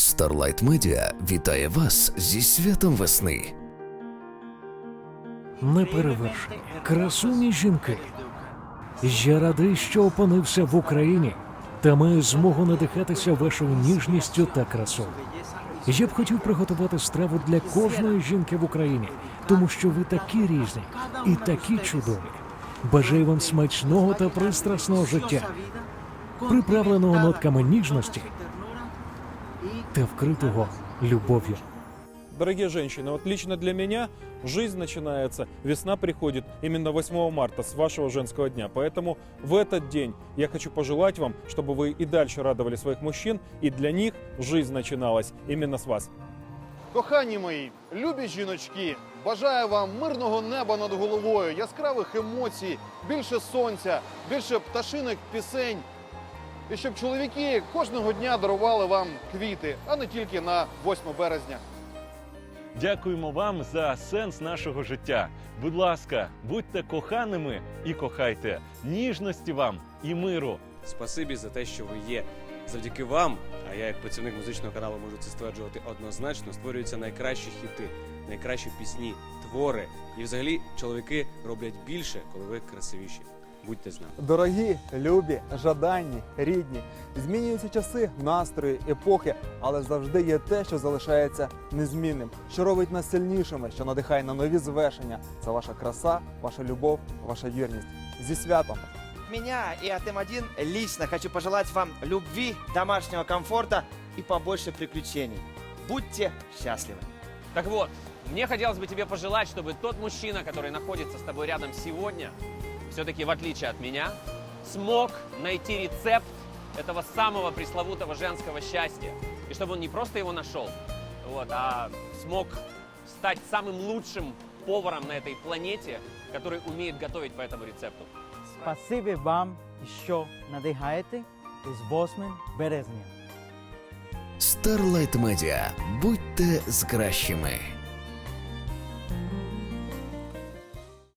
Starlight Media вітає вас зі святом весни. неперевершені, красуні жінки. Я радий, що опинився в Україні та маю змогу надихатися вашою ніжністю та красою. Я б хотів приготувати страву для кожної жінки в Україні, тому що ви такі різні і такі чудові. Бажаю вам смачного та пристрасного життя, приправленого нотками ніжності та вкритого любов'ю. Дорогие женщины, вот лично для меня жизнь начинается, весна приходит именно 8 марта с вашего женского дня. Поэтому в этот день я хочу пожелать вам, чтобы вы и дальше радовали своих мужчин, и для них жизнь начиналась именно с вас. Кохані мої, любі жіночки, бажаю вам мирного неба над головою, яскравих емоцій, більше сонця, більше пташиних пісень. І щоб чоловіки кожного дня дарували вам квіти, а не тільки на 8 березня. Дякуємо вам за сенс нашого життя. Будь ласка, будьте коханими і кохайте ніжності вам і миру. Спасибі за те, що ви є. Завдяки вам, а я як працівник музичного каналу можу це стверджувати однозначно, створюються найкращі хіти, найкращі пісні, твори. І взагалі чоловіки роблять більше, коли ви красивіші. Будьте з нами. Дорогі, любі, жаданні, рідні, змінюються часи, настрої, епохи, але завжди є те, що залишається незмінним, що робить нас сильнішими, що надихає на нові звершення. Це ваша краса, ваша любов, ваша вірність. Зі святом! меня и от М1 лично хочу пожелать вам любви, домашнего комфорта и побольше приключений. Будьте счастливы! Так вот, мне хотелось бы тебе пожелать, чтобы тот мужчина, который находится с тобой рядом сегодня, все-таки в отличие от меня, смог найти рецепт этого самого пресловутого женского счастья. И чтобы он не просто его нашел, вот, а смог стать самым лучшим поваром на этой планете, который умеет готовить по этому рецепту. Спасибі вам, що надихаєте із 8 березня. Starlight Media. Будьте з кращими.